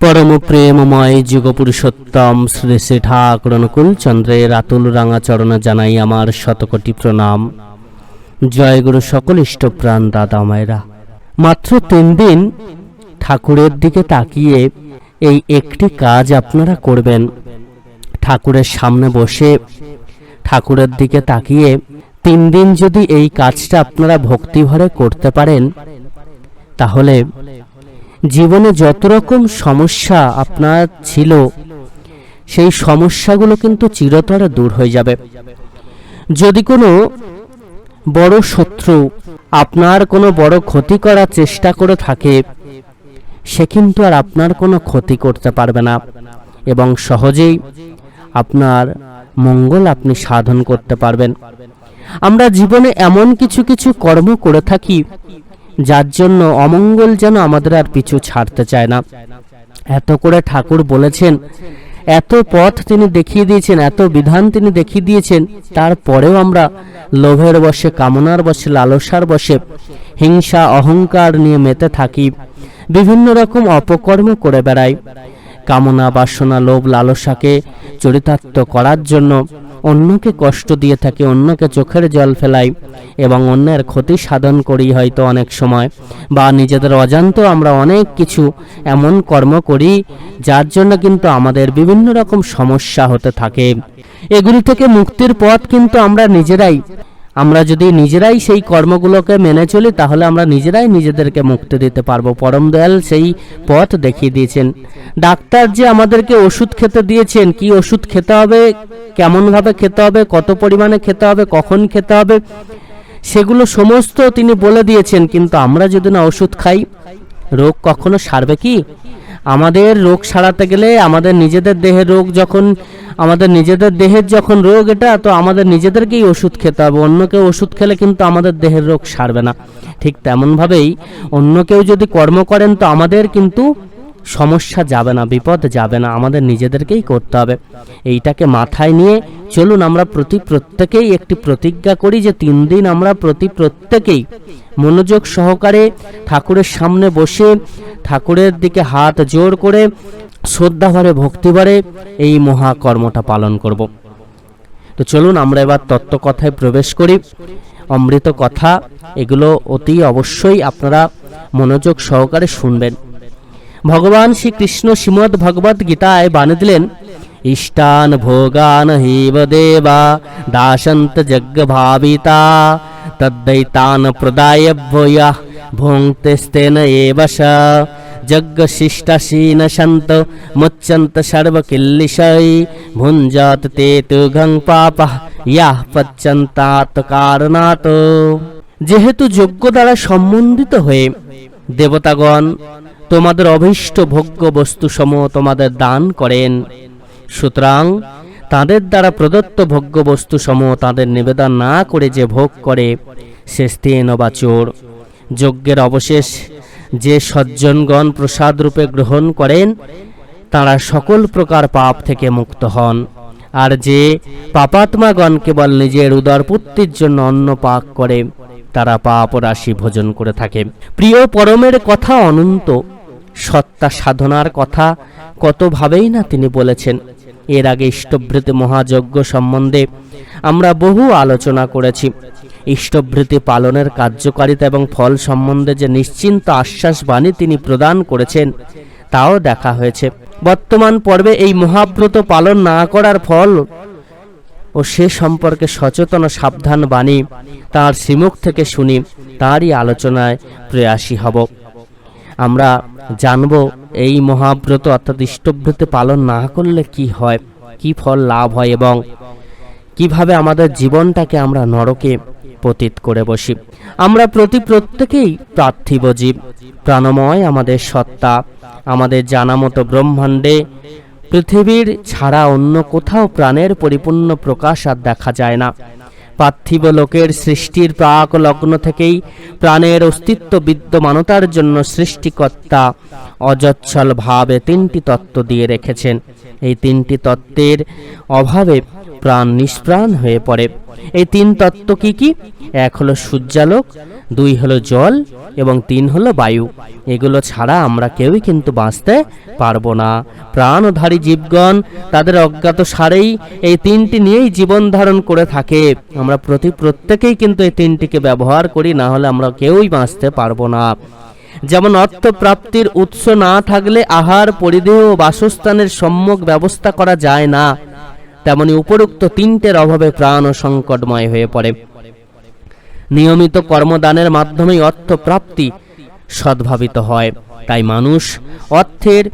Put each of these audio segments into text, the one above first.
পরম প্রেমময় যুগপুরুষোত্তম শ্রী শ্রী ঠাকুর অনুকূল চন্দ্রের আতুল রাঙা চরণে জানাই আমার শতকোটি প্রণাম। জয় গুরু সকল ইষ্টপ্রাণ দাদা মায়েরা। মাত্র তিন দিন ঠাকুরের দিকে তাকিয়ে এই একটি কাজ আপনারা করবেন। ঠাকুরের সামনে বসে ঠাকুরের দিকে তাকিয়ে তিন দিন যদি এই কাজটা আপনারা ভক্তিভরে করতে পারেন, তাহলে জীবনে যত রকম সমস্যা আপনার ছিল, সেই সমস্যাগুলো কিন্তু চিরতরে দূর হয়ে যাবে। যদি কোনো বড় শত্রু আপনার কোনো বড় ক্ষতি করার চেষ্টা করে থাকে, সে কিন্তু আর আপনার কোনো ক্ষতি করতে পারবে না এবং সহজেই আপনার মঙ্গল আপনি সাধন করতে পারবেন। আমরা জীবনে এমন কিছু কিছু কর্ম করে থাকি যার জন্য অমঙ্গল যেন আমাদের আর পিছু ছাড়তে চায় না। এত করে ঠাকুর বলেছেন, এত পথ তিনি দেখিয়ে দিয়েছেন, এত বিধান তিনি দেখিয়ে দিয়েছেন, তারপরেও আমরা লোভের বসে কামনার বসে লালসার বসে হিংসা, অহংকার নিয়ে মেতে থাকি, বিভিন্ন রকম অপকর্ম করে বেড়াই, কামনা, বাসনা, লোভ, লালসাকে চরিতার্থ করার জন্য অন্যকে কষ্ট দিয়ে থাকি, অন্যকে চোখের জল ফেলাই এবং অন্যের ক্ষতি সাধন করি হয়তো অনেক সময়। বা নিজেদের অজান্ত আমরা অনেক কিছু এমন কর্ম করি, যার জন্য কিন্তু আমাদের বিভিন্ন রকম সমস্যা হতে থাকে। এগুলি থেকে মুক্তির পথ কিন্তু আমরা নিজেরাই আমরা যদি নিজেরাই সেই কর্মগুলোকে মেনে চলি, তাহলে আমরা নিজেরাই নিজেদেরকে মুক্তি দিতে পারব। পরম দয়াল সেই পথ দেখিয়ে দিয়েছেন। ডাক্তার যে আমাদেরকে ওষুধ খেতে দিয়েছেন, কি ওষুধ খেতে হবে, কেমনভাবে খেতে হবে, কত পরিমাণে খেতে হবে, কখন খেতে হবে, সেগুলো সমস্ত তিনি বলে দিয়েছেন। কিন্তু আমরা যদি না ওষুধ খাই, রোগ কখনো সারবে কি? আমাদের রোগ সারাতে গেলে আমাদের নিজেদের দেহের রোগ যখন, আমাদের নিজেদের দেহের যখন রোগ এটা, তো আমাদের নিজেদেরকেই ওষুধ খেতে হবে। অন্য কেউ ওষুধ খেলে কিন্তু আমাদের দেহের রোগ সারবে না। ঠিক তেমনভাবেই অন্য কেউ যদি কর্ম করেন, তো আমাদের কিন্তু সমস্যা যাবে না, বিপদ যাবে না, আমাদের নিজেদেরকেই করতে হবে। এইটাকে মাথায় নিয়ে চলুন আমরা প্রতি প্রত্যেকেই একটি প্রতিজ্ঞা করি যে তিন দিন আমরা প্রতি প্রত্যেকেই মনোযোগ সহকারে ঠাকুরের সামনে বসে ঠাকুরের দিকে হাত জোর করে শ্রদ্ধাভরে ভক্তিভরে এই মহাকর্মটা পালন করব। তো চলুন আমরা এবার তত্ত্ব কথায় প্রবেশ করি। অমৃত কথা, এগুলো অতি অবশ্যই আপনারা মনোযোগ সহকারে শুনবেন। ভগবান শ্রীকৃষ্ণ শ্রীমদ ভগবত গীতায় বাণী দিলেন, ইষ্টান ভোগান হেব দেবা, দাসন্ত যজ্ঞ ভাবিতা তদ্দৈতান প্রদায় ভূয়া ভুঙ্ক্তেস্তেন এব সন্ত মুচ্যন্ত সর্বকিল্লিশৈ, ভুঞ্জাত তে তু ঘং পাপ ইয়াহ পচ্যন্তাত কারণাত যেহেতু যজ্ঞ দ্বারা সম্বন্ধিত হয়ে দেবতাগণ তোমাদের অভীষ্ট ভোগ্য বস্তুসমূহ তোমাদের দান করেন। সুতরাং তাদের দ্বারা প্রদত্ত ভোগ্য বস্তুসমূহ তাদের নিবেদন না করে যে ভোগ করে, সে স্তেন বা চোর। যজ্ঞের অবশেষ যে সজ্জনগণ প্রসাদ রূপে গ্রহণ করেন, তারা সকল প্রকার পাপ থেকে মুক্ত হন। আর যে পাপাত্মাগণ কেবল নিজের উদরপুত্তির জন্য অন্ন পাক করে, তারা পাপ রাশি ভোজন করে থাকে। প্রিয়, পরমের কথা অনন্ত। সত্তা সাধনার কথা কতভাবেই না তিনি বলেছেন। এর আগে ইষ্টভৃতি মহাযজ্ঞ সম্বন্ধে আমরা বহু আলোচনা করেছি। ইষ্টভৃতি পালনের কার্যকারিতা এবং ফল সম্বন্ধে যে নিশ্চিন্ত আশ্বাস বাণী তিনি প্রদান করেছেন, তাও দেখা হয়েছে। বর্তমান পর্বে এই মহাব্রত পালন না করার ফল ও সে সম্পর্কে সচেতন সাবধান বাণী তার শ্রীমুখ থেকে শুনি, তারই আলোচনায় প্রয়াসী হব। আমরা জানব, এই মহাব্রত অর্থাৎ ইষ্টব্রত পালন না করলে কি হয়, কি ফল লাভ হয় এবং কীভাবে আমাদের জীবনটাকে আমরা নরকে পতিত করে বসি। আমরা প্রতি প্রত্যেকেই পার্থিব জীব, প্রাণময় আমাদের সত্তা, আমাদের জানা মতো ব্রহ্মাণ্ডে, পৃথিবীর ছাড়া অন্য কোথাও প্রাণের পরিপূর্ণ প্রকাশ আর দেখা যায় না। পার্থিব লোকের সৃষ্টির প্রাক লগ্ন থেকেই প্রাণের অস্তিত্ব বিদ্যমানতার জন্য সৃষ্টিকর্তা অজচ্ছল ভাবে তিনটি তত্ত্ব দিয়ে রেখেছেন। এই তিনটি তত্ত্বের অভাবে প্রাণ নিষ্প্রাণ হয়ে পড়ে। এই তিন তত্ত্ব কি কি? এক হলো সূর্যালোক দুই হলো জল এবং তিন হলো বায়ু। এগুলো ছাড়া আমরা কেউই কিন্তু বাঁচতে পারব না। প্রাণধারী জীবগণ তাদের অজ্ঞাত সারেই এই তিনটি নিয়েই জীবন ধারণ করে থাকে। আমরা প্রতি প্রত্যেকেই কিন্তু এই তিনটিকে ব্যবহার করি, না হলে আমরা কেউই বাঁচতে পারব না। যেমন অর্থ প্রাপ্তির উৎস না থাকলে আহার পরিধেয় ও বাসস্থানের সম্যক ব্যবস্থা করা যায় না, তেমনি উপরোক্ত তিনটের অভাবে প্রাণ ও সংকটময় হয়ে পড়ে। নিয়মিত কর্মদানের মাধ্যমেই অর্থ প্রাপ্তি সদ্ভাবিত হয়। তাই মানুষ অর্থের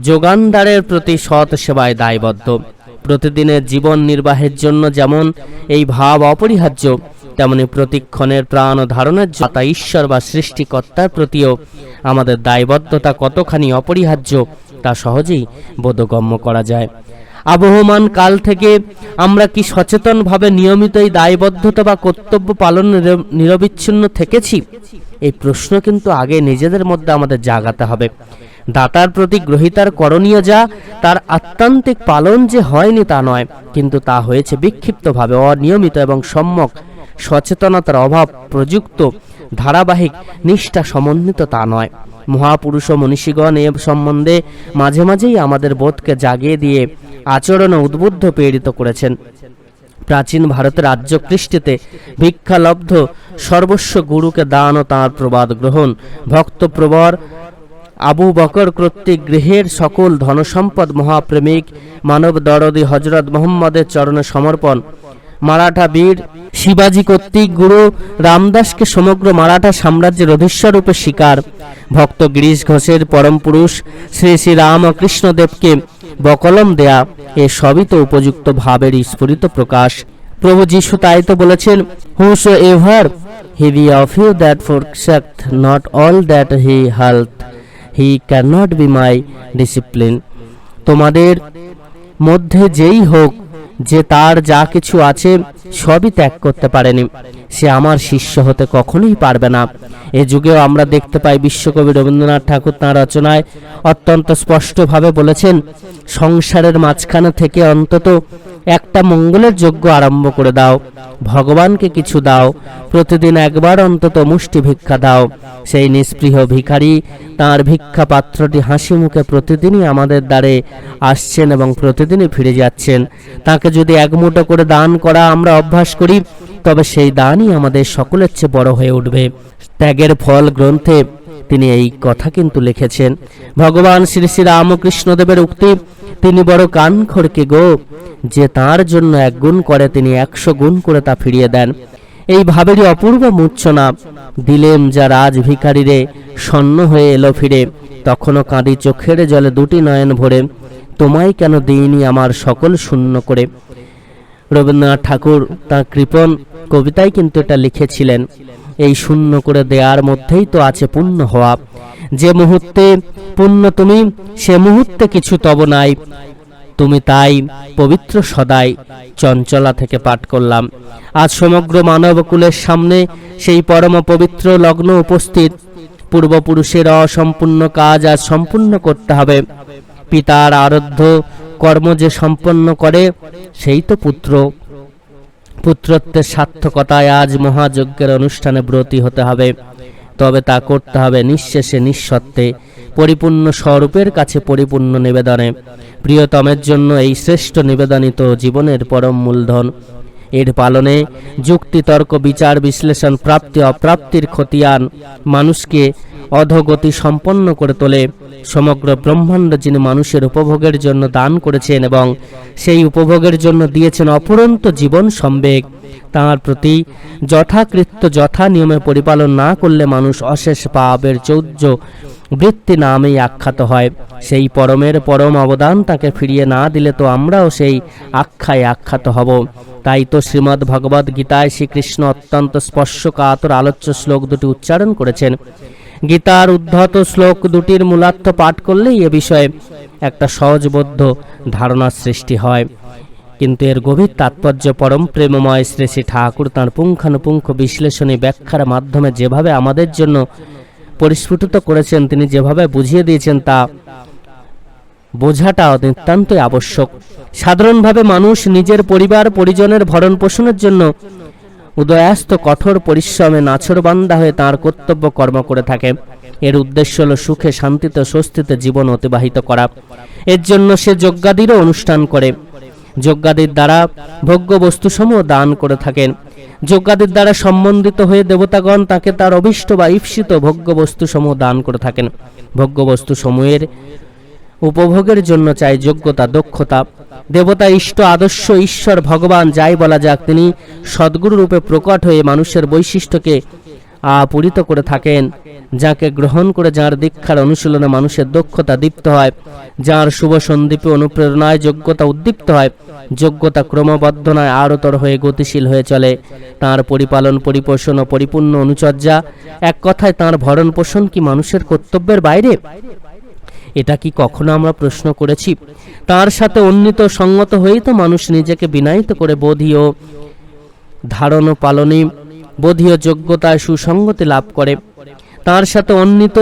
যোগানদারের প্রতি সৎ সেবায় দায়বদ্ধ। প্রতিদিনের জীবন নির্বাহের জন্য যেমন এই ভাব অপরিহার্য, তেমনি প্রতিক্ষণের প্রাণ ও ধারণের তা ঈশ্বর বা সৃষ্টিকর্তার প্রতিও আমাদের দায়বদ্ধতা কতখানি অপরিহার্য, তা সহজেই বোধগম্য করা যায়। আবহমান কাল থেকে আমরা কি সচেতনভাবে নিয়মিত এই দায়বদ্ধতা বা কর্তব্য পালন নির- নিরবিচ্ছিন্ন থেকেছি? এই প্রশ্ন কিন্তু আগে নিজেদের মধ্যে আমাদের জাগাতে হবে। দাতার প্রতি গ্রহিতার করণীয় যা, তার আত্মান্তিক পালন যে হয়নি তা নয়, কিন্তু তা হয়েছে বিক্ষিপ্তভাবে, অনিয়মিত এবং সম্যক। সচেতনতার অভাব প্রযুক্ত, ধারাবাহিক, নিষ্ঠা সমন্বিত তা নয়। মহাপুরুষ ও মনীষীগণ এ সম্বন্ধে মাঝে মাঝেই আমাদের বোধকে জাগিয়ে দিয়ে আচরণ উদ্বুদ্ধ প্রেরিত করেছেন। প্রাচীন ভারতের রাজ্য কৃষ্টিতে ভিক্ষালব্ধ সর্বস্ব গুরুকে দান ও তাঁর প্রবাদ গ্রহণ। ভক্তপ্রবর আবু বকর কর্তৃক গৃহের সকল ধনসম্পদ মহাপ্রেমিক মানব দরদি হজরত মোহাম্মদের চরণে সমর্পণ। মারাঠা বীর শিবাজি কর্তৃক গুরু রামদাসকে সমগ্র মারাঠা সাম্রাজ্যের অধীশ্বর রূপে স্বীকার। ভক্ত গিরিশ ঘোষের পরম পুরুষ শ্রী শ্রী রামকৃষ্ণদেবকে বকলম দেয়া, এ সবই তো উপযুক্ত ভাবের স্ফুরিত প্রকাশ। প্রভু যিশু তাই তো বলেছেন whoso ever he be of you that forsaketh not all that he hath he can not be my disciple তোমাদের মধ্যে যেই হোক যে তার যা কিছু আছে সবই ত্যাগ করতে পারেনি। সে আমার শিষ্য হতে কখনোই পারবে না। এ যুগেও আমরা দেখতে পাই বিশ্বকবি রবীন্দ্রনাথ ঠাকুর তাঁর রচনায় অত্যন্ত স্পষ্টভাবে বলেছেন, সংসারের মাঝখানে থেকে অন্তত একটা মঙ্গলের যজ্ঞ আরম্ভ করে দাও, ভগবানকে কিছু দাও, প্রতিদিন একবার অন্তত মুষ্টি ভিক্ষা দাও। সেই নিস্পৃহ ভিখারি তার ভিক্ষা পাত্রটি হাসি মুখে প্রতিদিনই আমাদের দ্বারে আসছেন এবং প্রতিদিনই ফিরে যাচ্ছেন। তাকে যদি এক মুঠো করে দান করা আমরা অভ্যাস করি তবে সেই দানই আমাদের সকলের চেয়ে বড় হয়ে উঠবে। ত্যাগের ফল গ্রন্থে তিনি এই কথা কিন্তু লিখেছেন। ভগবান শ্রী শ্রী রামকৃষ্ণদেবের উক্তি, তিনি বড় কান খড়কে গো, যে তার জন্য এক গুণ করে তিনি একশো গুণ করে তা ফিরিয়ে দেন। এই ভাবেরই অপূর্ব মূর্ছনা। দিলেম যা রাজ ভিখারিরে স্বর্ণ হয়ে এলো ফিরে, তখনও কাঁদি চোখের জলে দুটি নয়ন ভরে, তোমায় কেন দিইনি আমার সকল শূন্য করে? রবীন্দ্রনাথ ঠাকুর তার কৃপণ কবিতায় কিন্তু এটা লিখেছিলেন। এই শূন্য করে দেওয়ার মধ্যেই তো আছে পূর্ণ হওয়া। যে মুহূর্তে পূর্ণ তুমি, সে মুহূর্তে কিছু তব নাই। তুমি তাই পবিত্র সদাই চঞ্চলা থেকে পাঠ করলাম। আজ সমগ্র মানবকুলের সামনে সেই পরম পবিত্র লগ্ন উপস্থিত। পূর্বপুরুষের অসম্পূর্ণ কাজ আজ সম্পূর্ণ করতে হবে। পিতার আরাধ্য কর্ম যে সম্পন্ন করে, সেই তো পুত্র। পুত্রত্বের সার্থকতায় আজ মহাযজ্ঞের অনুষ্ঠানে ব্রতী হতে হবে। তবে তা করতে হবে নিঃশেষে, নিঃসত্ত্বে, পরিপূর্ণ স্বরূপের কাছে পরিপূর্ণ নিবেদনে। প্রিয়তমের জন্য এই শ্রেষ্ঠ নিবেদনিত জীবনের পরম মূলধন। এর পালনে যুক্তি, তর্ক, বিচার, বিশ্লেষণ, প্রাপ্তি, অপ্রাপ্তির খতিয়ান মানুষকে অধগতি সম্পন্ন করে তোলে। সমগ্র ব্রহ্মাণ্ড যিনি মানুষের উপভোগের জন্য দান করেছেন এবং সেই উপভোগের জন্য দিয়েছেন অপরন্ত জীবন সম্বেগ তাঁর প্রতি যথাকৃত্য যথা নিয়মে পরিপালন না করলে মানুষ অশেষ পাপের চৌর্য বৃত্তি নামেই আখ্যাত হয়। সেই পরমের পরম অবদান তাকে ফিরিয়ে না দিলে তো আমরাও সেই আখ্যায় আখ্যাত হব। তাই তো শ্রীমদ্ ভগবদ গীতায় শ্রীকৃষ্ণ অত্যন্ত স্পর্শকাতর আলোচ্য শ্লোক দুটি উচ্চারণ করেছেন। গীতার উদ্ধত শ্লোক দুটির মূলার্থ পাঠ করলেই এ বিষয়ে একটা সহজবোধ্য ধারণার সৃষ্টি হয়। কিন্তু এর গভীর তাৎপর্য পরম প্রেমময় শ্রী শ্রী ঠাকুর তাঁর পুঙ্খানুপুঙ্খ বিশ্লেষণী ব্যাখ্যার মাধ্যমে যেভাবে আমাদের জন্য পরিস্ফুটিত করেছেন, তিনি যেভাবে বুঝিয়ে দিয়েছেন তা বোঝাটা নিতান্তই আবশ্যক। সাধারণভাবে মানুষ নিজের পরিবার, পরিজনের ভরণ পোষণের জন্য উদয়াস্ত কঠোর পরিশ্রমে নাছরবান্দা হয়ে তার কর্তব্য কর্ম করে থাকে। এর উদ্দেশ্য হল সুখে শান্তিতে স্বস্তিতে জীবন অতিবাহিত করা। এর জন্য সে যজ্ঞাদিরও অনুষ্ঠান করে। যজ্ঞাদির দ্বারা ভোগ্য বস্তুসমূহ দান করে থাকেন। যজ্ঞাদির দ্বারা সম্বন্ধিত হয়ে দেবতাগণ তাকে তার অভিষ্ট বা ঈপ্সিত ভোগ্য বস্তুসমূহ দান করে থাকেন। ভোগ্য বস্তুসমূহের উপভোগের জন্য চাই যোগ্যতা, দক্ষতা। দেবতা ইষ্ট, আদর্শ ঈশ্বর, ভগবান, যাই বলা যাক, তিনি সদ্গুরু রূপে প্রকট হয়ে মানুষের বৈশিষ্ট্যকে আপূরিত করে থাকেন, যাকে গ্রহণ করে যার দীক্ষার অনুশীলনে মানুষের দক্ষতা দীপ্ত হয়, যার শুভ সন্দীপে অনুপ্রেরণায় যোগ্যতা উদ্দীপ্ত হয়, যোগ্যতা ক্রমবর্ধনায় আরতর হয়ে গতিশীল হয়ে চলে। তার পরিপালন, পরিপোষণ ও পরিপূর্ণ অনুচর্যা, এক কথায় তার ভরণ পোষণ কি মানুষের কর্তব্যের বাইরে? এটা কি কখনো আমরা প্রশ্ন করেছি? তার সাথে উন্নীত সঙ্গত হয়েই তো মানুষ নিজেকে বিনায়িত করে বোধীয় ধারণ ও পালনে বোধীয় যোগ্যতায় সুসঙ্গতি লাভ করে। তার সাথে অন্বিত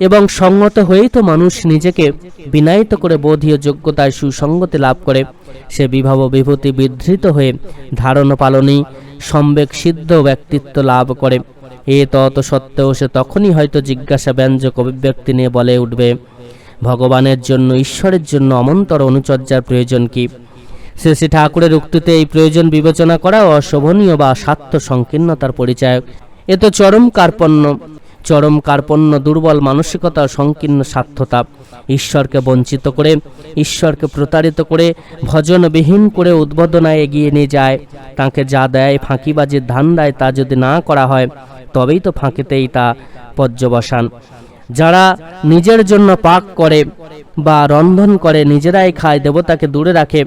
এবং সঙ্গত হয়েই তো মানুষ নিজেকে বিনায়িত করে বোধীয় যোগ্যতায় সুসঙ্গতি লাভ করে। সে বিভাব বিভূতি বিধৃত হয়ে ধারণ পালনেই সম্বেক সিদ্ধ ব্যক্তিত্ব লাভ করে। এ তত সত্ত্বেও সে তখনই হয়তো জিজ্ঞাসা ব্যঞ্জক অভিব্যক্তি নিয়ে বলে উঠবে ভগবানের জন্য, ঈশ্বরের জন্য অমন্তর অনুচর্যার প্রয়োজন কি? শ্রী শ্রী ঠাকুরের উক্তিতে এই প্রয়োজন বিবেচনা করা অশোভনীয় বা স্বার্থ সংকীর্ণতার পরিচায়ক এ তো চরম কার্পণ্য। চরম কার্পণ্য, দুর্বল মানসিকতা, সংকীর্ণ স্বার্থতা ঈশ্বরকে বঞ্চিত করে, ঈশ্বরকে প্রতারিত করে, ভজনবিহীন করে উদ্বোধনায় এগিয়ে নিয়ে যায়। তাকে যা দেয় ফাঁকিবাজির ধান দেয় তা যদি না করা হয়, তবেই তো ফাঁকিতেই তা পর্যবসান। যারা নিজের জন্য পাক করে বা রন্ধন করে, নিজেরাই খায়, দেবতাকে দূরে রাখে,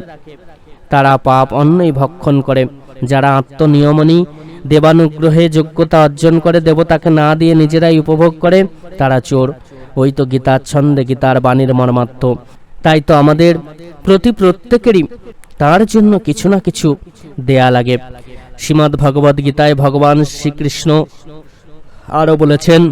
তারা পাপ অন্যই ভক্ষণ করে। যারা আত্মনিয়মনী, দেবানুগ্রহে যোগ্যতা অর্জন করে, দেবতাকে না দিয়ে নিজেরাই উপভোগ করে, তারা চোর। ওই তো গীতার ছন্দে, গীতার বাণীর মর্মার্থ। তাই তো আমাদের প্রতি প্রত্যেকেরই তার জন্য কিছু না কিছু দেয়া লাগে। শ্রীমদ্ ভগবদ গীতায় ভগবান শ্রীকৃষ্ণ আরও বলেছেন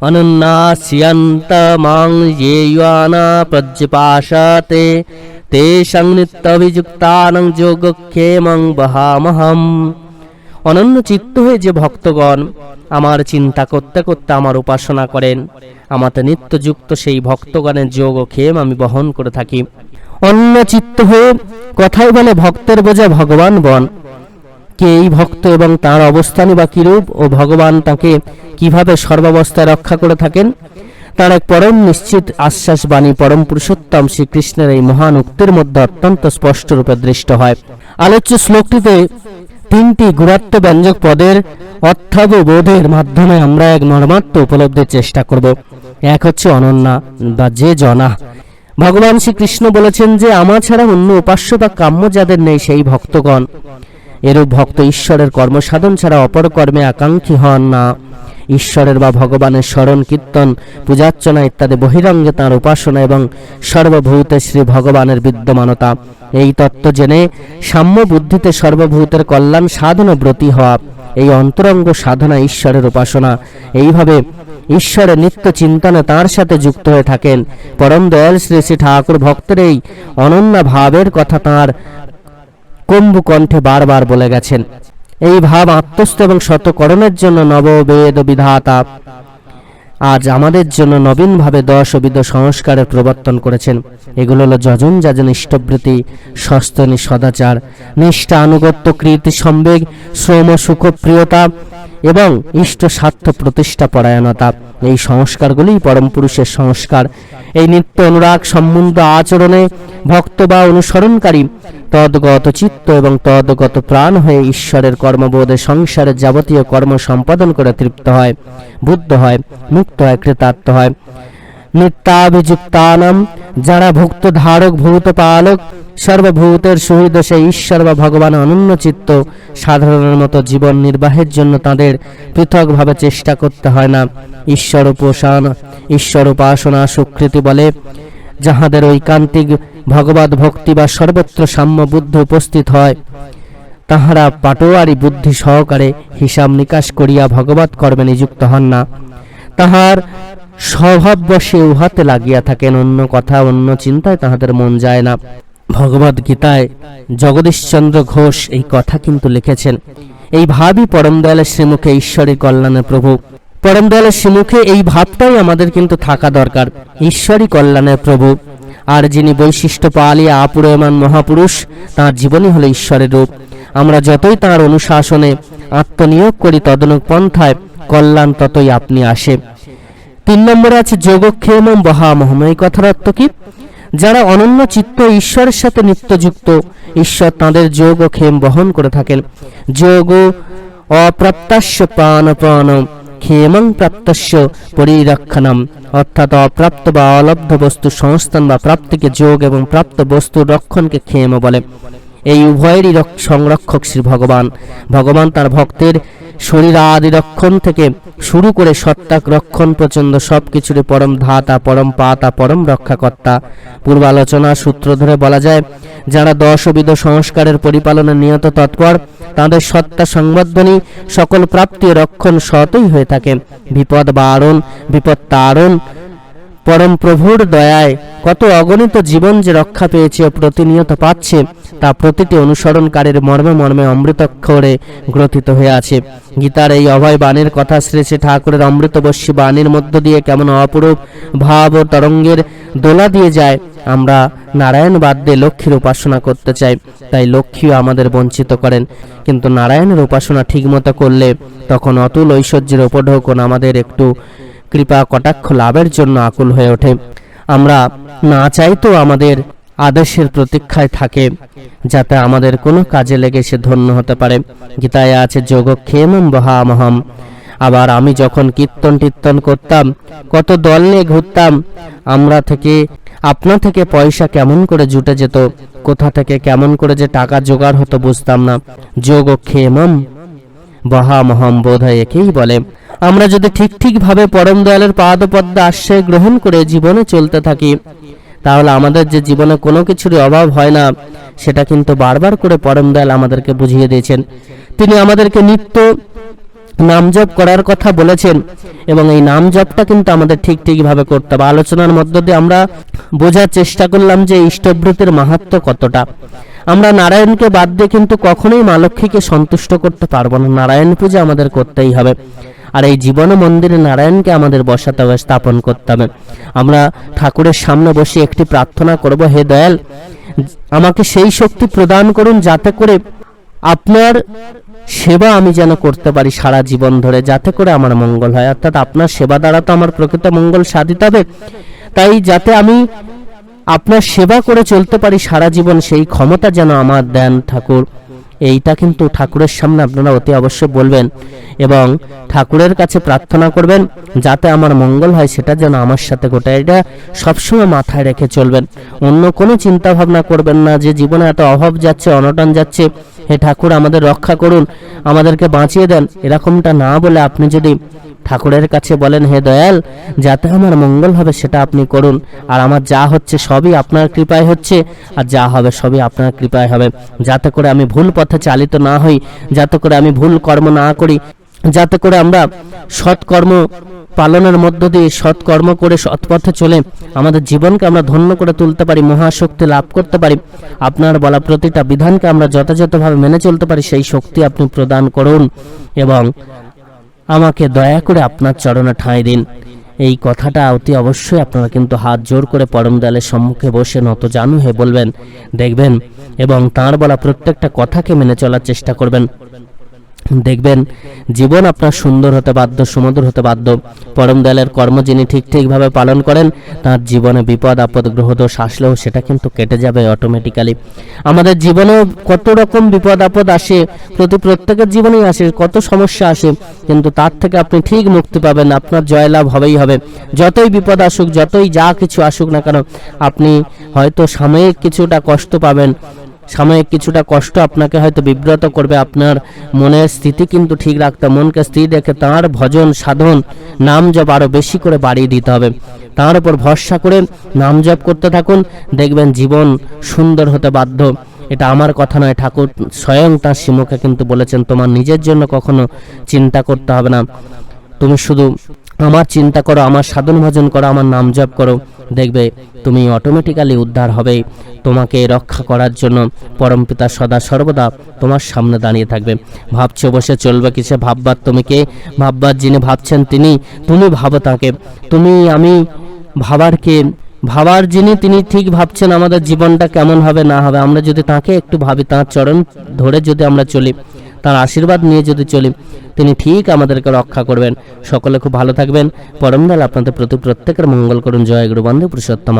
অনন্যাস্যন্তমাং येयाना প্রজ্যপাশাতে তেষাং নিত্যভিযুক্তানং যোগক্ষেমং বহামহম অনন্য চিত্ত হয়ে যে ভক্তগণ আমার চিন্তা করতে করতে আমার উপাসনা করেন আমাতে নিত্যযুক্ত সেই ভক্তগণের যোগ ও ক্ষেম আমি বহন করে থাকি অন্য চিত্ত হয়ে কথাই বলে ভক্তের বোঝা ভগবান বন কে এই ভক্ত এবং তার অবস্থানই বা কিরূপ ও ভগবান তাকে কীভাবে সর্বাবস্থায় রক্ষা করে থাকেন? তার এক পরম নিশ্চিত আশ্বাস বাণী পরম পুরুষোত্তম শ্রীকৃষ্ণের এই মহান উক্তির মধ্যে অত্যন্ত স্পষ্ট রূপে দৃষ্ট হয়। আলোচ্য শ্লোকটিতে তিনটি গুরাত্ম ব্যঞ্জক পদের অর্থাববোধের মাধ্যমে আমরা এক মর্মার্থ উপলব্ধির চেষ্টা করব। এক হচ্ছে অনন্যা বা যে জনা। ভগবান শ্রীকৃষ্ণ বলেছেন যে আমার ছাড়া অন্য উপাস্য বা কাম্য যাদের নেই সেই ভক্তগণ। এরূপ ভক্ত ঈশ্বরের কর্মসাধন ছাড়া অপর কর্মে আকাঙ্ক্ষী হন না। ঈশ্বরের বা ভগবানের স্মরণ, কীর্তন, পূজার্চনা ইত্যাদি বহিরঙ্গে তাঁর উপাসনা এবং সর্বভূতে শ্রী ভগবানের বিদ্যমানতা। এই তত্ত্ব জেনে সাম্য বুদ্ধিতে সর্বভূতের কল্যাণ সাধন ব্রতী হওয়া, এই অন্তরঙ্গ সাধনা ঈশ্বরের উপাসনা। এইভাবে ঈশ্বরের নিত্য চিন্তনে তার সাথে যুক্ত হয়ে থাকেন। পরম দয়াল শ্রী শ্রী ঠাকুর ভক্তের এই অনন্য ভাবের কথা তাঁর কম্বু কণ্ঠে বারবার বলে গেছেন, এই ভাব আত্মস্থ এবং শতকরণের জন্য নববেদ বিধাতা আজ আমাদের জন্য নবীনভাবে দশ ও বিধ সংস্কারের প্রবর্তন করেছেন। এগুলো হলো যজন যাজন ইষ্টবৃত্তি সস্তনী সদাচার, নিষ্ঠা, আনুগত্য কৃতি সম্বেগ, শ্রম সুখপ্রিয়তা এবং ইষ্ট স্বার্থ প্রতিষ্ঠা পরায়ণতা। এই সংস্কারগুলি পরম পুরুষের সংস্কার। এই নিত্য অনুরাগ সম্বন্ধ আচরণে ভক্ত বা অনুসরণকারী তদ্গত চিত্ত এবং তদ্গত প্রাণ হয়ে ঈশ্বরের কর্মবোধে সংসারের যাবতীয় কর্ম সম্পাদন করে তৃপ্ত হয়, বুদ্ধ হয়, মুক্ত হয়, কৃতার্থ হয়। নিত্যাভিযুক্তানাম যারা ভুক্ত ধারক ভূত পালক সর্বভূতের সুহৃদ সেই ঈশ্বর বা ভগবান অনন্য চিত্ত সাধারণের মতো জীবন নির্বাহের জন্য তাদের পৃথকভাবে চেষ্টা করতে হয় না। ঈশ্বর উপাসনা ঈশ্বর উপাসনা স্বীকৃতি বলে যাহাদের ঐকান্তিক ভগবত ভক্তি বা সর্বত্র সাম্য বুদ্ধ উপস্থিত হয়, তাহারা পাটোয়ারি বুদ্ধি সহকারে হিসাব নিকাশ করিয়া ভগবত কর্মে নিযুক্ত হন না। তাহার স্বভাববশে উহাতে লাগিয়া থাকেন অন্য কথা, অন্য চিন্তায় তাহাদের মন যায় না। ভগবদ গীতায় জগদীশচন্দ্র ঘোষ এই কথা কিন্তু লিখেছেন, এই ভাবই পরম দয়ালের শ্রীমুখে ঈশ্বরের কল্যাণের প্রভু। পরম দয়ালের শ্রীমুখে এই ভাবটাই আমাদের কিন্তু থাকা দরকার ঈশ্বরই কল্যাণের প্রভু। আর যিনি বৈশিষ্ট্য পালিয়া আপুরয়মান মহাপুরুষ, তাঁর জীবনই হলো ঈশ্বরের রূপ। আমরা যতই তাঁর অনুশাসনে আত্মনিয়োগ করি, তদনুক পন্থায় কল্যাণ ততই আপনি আসে। তিন নম্বরে আছে যোগক্ষেম বহামহম। এই কথার অর্থ কি? যারা অনন্য চিত্ত ঈশ্বরের সাথে নিত্যযুক্ত, ঈশ্বর তাদের যোগ ক্ষেম বহন করে থাকেন। যোগ অপ্রাপ্তাস্য প্রাণ প্রাণ, ক্ষেমং প্রাপ্তস্য পরিরক্ষণম। অর্থাৎ অপ্রাপ্ত বা অলব্ধ বস্তু সংস্থান বা প্রাপ্তিকে যোগ এবং প্রাপ্ত বস্তুর রক্ষণকে ক্ষেম বলে। এই উভয়েরই রক- সংরক্ষক শ্রী ভগবান। ভগবান তার ভক্তের শরীর আদি রক্ষণ থেকে শুরু করে সত্তাক রক্ষণ পর্যন্ত সব কিছুরই পরম ধাতা, পরম পাতা, পরম রক্ষাকর্তা। পূর্বালোচনা সূত্র ধরে বলা যায়, যারা দশবিধ সংস্কারের পরিপালনে নিয়ত তৎপর, তাদের সত্তা সংবর্ধনী সকল প্রাপ্তি রক্ষণ সতই হয়ে থাকে। বিপদ বারণ, বিপদ তারণ পরম প্রভুর দয়ায় কত অগণিত জীবন যে রক্ষা পেয়েছে ও প্রতিনিয়ত পাচ্ছে, তা প্রতিটি অনুসরণকারীর মর্মে মর্মে অমৃতক্ষরে গ্রথিত হয়ে আছে। গীতার এই অভয় বাণীর কথা শ্রী শ্রী ঠাকুরের অমৃতবর্ষী বাণীর মধ্য দিয়ে কেমন অপরূপ ভাব ও তরঙ্গের দোলা দিয়ে যায়, আমরা নারায়ণ বাদ দিয়ে লক্ষ্মীর উপাসনা করতে চাই। তাই লক্ষ্মীও আমাদের বঞ্চিত করেন। কিন্তু নারায়ণের উপাসনা ঠিকমতো করলে তখন অতুল ঐশ্বর্যের উপঢৌকন আমাদের একটু কৃপা কটাক্ষ লাভের জন্য আকুল হয়ে ওঠে। আমরা না চাইতেও আমাদের আদেশের প্রতীক্ষায় থাকে, যাতে আমাদের কোনো কাজে লেগে সে ধন্য হতে পারে। গীতায় আছে যোগক্ষেম বহামহম। আবার আমি যখন কীর্তন টীর্তন করতাম, কত দল নিয়ে ঘুরতাম, আমরা থেকে, আপনা থেকে পয়সা কেমন করে জুটে যেত, কোথা থেকে কেমন করে যে টাকা জোগাড় হতো বুঝতাম না। যোগক্ষেমম বহামহম বোধ হয় একেই বলে। আমরা যদি ঠিক ঠিকভাবে পরম দয়ালের পাদপদ্ম আশ্রয় গ্রহণ করে জীবনে চলতে থাকি, তাহলে আমাদের যে জীবনে কোনো কিছুরই অভাব হয় না, সেটা কিন্তু বারবার করে পরম দয়াল আমাদেরকে বুঝিয়ে দিয়েছেন। তিনি আমাদেরকে নিত্য নাম জপ করার কথা বলেছেন এবং এই নাম জপটা কিন্তু আমাদের ঠিক ঠিকভাবে করতে হবে। আলোচনার মধ্য দিয়ে আমরা বোঝার চেষ্টা করলাম যে ইষ্টভৃতির মাহাত্ম কতটা। আমরা নারায়ণকে বাদ দিয়ে কিন্তু কখনোই মা লক্ষ্মীকে সন্তুষ্ট করতে পারব না। নারায়ণ পূজা আমাদের করতেই হবে। আর এই জীবন মন্দিরে নারায়ণকে আমাদের বসাতে হবে, স্থাপন করতে হবে। আমরা ঠাকুরের সামনে বসে একটি প্রার্থনা করব, হে দয়াল, আমাকে সেই শক্তি প্রদান করুন যাতে করে আপনার সেবা আমি যেন করতে পারি সারা জীবন ধরে, যাতে করে আমার মঙ্গল হয়। অর্থাৎ আপনার সেবা দ্বারা তো আমার প্রকৃত মঙ্গল সাধিত হবে। তাই যাতে আমি আপনার সেবা করে চলতে পারি সারা জীবন সেই ক্ষমতা যেন আমার দেন ঠাকুর। এইটা কিন্তু ঠাকুরের সামনে আপনারা অতি অবশ্যই বলবেন এবং ঠাকুরের কাছে প্রার্থনা করবেন যাতে আমার মঙ্গল হয় সেটা যেন আমার সাথে ঘটে। এটা সবসময় মাথায় রেখে চলবেন। অন্য কোনো চিন্তা ভাবনা করবেন না যে জীবনে এত অভাব যাচ্ছে, অনটন যাচ্ছে। হে ঠাকুর, আমাদের রক্ষা করুন, আমাদেরকে বাঁচিয়ে দেন। এরকমটা না বলে আপনি যদি ঠাকুরের কাছে বলেন, হে দয়াল, যাতে আমার মঙ্গল হবে সেটা আপনি করুন। আর আমার যা হচ্ছে সবই আপনার কৃপায় হচ্ছে, আর যা হবে সবই আপনার কৃপায় হবে। যাতে করে আমি ভুল পথে চালিত না হই, যাতে করে আমি ভুল কর্ম না করি, যাতে করে আমরা সৎকর্ম পালনের মধ্য দিয়ে সৎকর্ম করে সৎপথে চলে আমাদের জীবনকে আমরা ধন্য করে তুলতে পারি, মহাশক্তি লাভ করতে পারি। আপনার বলা প্রতিটা বিধানকে আমরা যথাযথভাবে মেনে চলতে পারি, সেই শক্তি আপনি প্রদান করুন এবং আমাকে দয়া করে আপনার চরণে ঠাঁই দিন। এই কথাটা অতি অবশ্যই আপনারা কিন্তু হাত জোর করে পরম দয়ালের সম্মুখে বসে নত জানু হয়ে বলবেন, দেখবেন এবং তাঁর বলা প্রত্যেকটা কথাকে মেনে চলার চেষ্টা করবেন। দেখবেন, জীবন আপনার সুন্দর হতে বাধ্য, সুমধুর হতে বাধ্য। পরম দয়ালের কর্ম যিনি ঠিক ঠিকভাবে পালন করেন, তার জীবনে বিপদ, আপদ গ্রহদোষ আসলেও সেটা কিন্তু কেটে যাবে অটোমেটিক্যালি আমাদের জীবনেও কত রকম বিপদ, আপদ আসে, প্রতি প্রত্যেকের জীবনেই আসে, কত সমস্যা আসে, কিন্তু তার থেকে আপনি ঠিক মুক্তি পাবেন, আপনার জয়লাভ হবেই হবে। যতই বিপদ আসুক, যতই যা কিছু আসুক না কেন, আপনি হয়তো সাময়িক কিছুটা কষ্ট পাবেন সাময়িক কিছুটা কষ্ট আপনাকে হয়তো বিব্রত করবে। আপনার মনের স্থিতি কিন্তু ঠিক রাখতে মনকে স্থির রেখে তাঁর ভজন, সাধন, নাম জপ আরও বেশি করে বাড়িয়ে দিতে হবে। তার উপর ভরসা করে নাম জপ করতে থাকুন। দেখবেন জীবন সুন্দর হতে বাধ্য। এটা আমার কথা নয়, ঠাকুর স্বয়ং তার শিমুখে কিন্তু বলেছেন, তোমার নিজের জন্য কখনো চিন্তা করতে হবে না। তুমি শুধু আমার চিন্তা করো, আমার সাধন ভজন করো, আমার নাম জপ করো। দেখবে তুমি অটোমেটিক্যালি উদ্ধার হবে তোমাকে রক্ষা করার জন্য। পরমপিতা সদা সর্বদা তোমার সামনে দাঁড়িয়ে থাকবে। ভাবছ বসে চলবে কিসে? ভাববার তুমি কে? ভাববার যিনি ভাবছেন তিনি, তুমি ভাবো তাকে। তুমি, আমি ভাবার কে? ভাবার যিনি তিনি ঠিক ভাবছেন আমাদের জীবনটা কেমন হবে, না হবে। আমরা যদি তাকে একটু ভাবি, তাঁর চরণ ধরে যদি আমরা চলি তার আশীর্বাদ নিয়ে যদি চলি, তিনি ঠিক আমাদেরকে রক্ষা করবেন। সকলে খুব ভালো থাকবেন। পরমদাল আপনাদের প্রতি প্রত্যেকের মঙ্গল করুন। জয় গুরুবন্ধু পুরুষোত্তম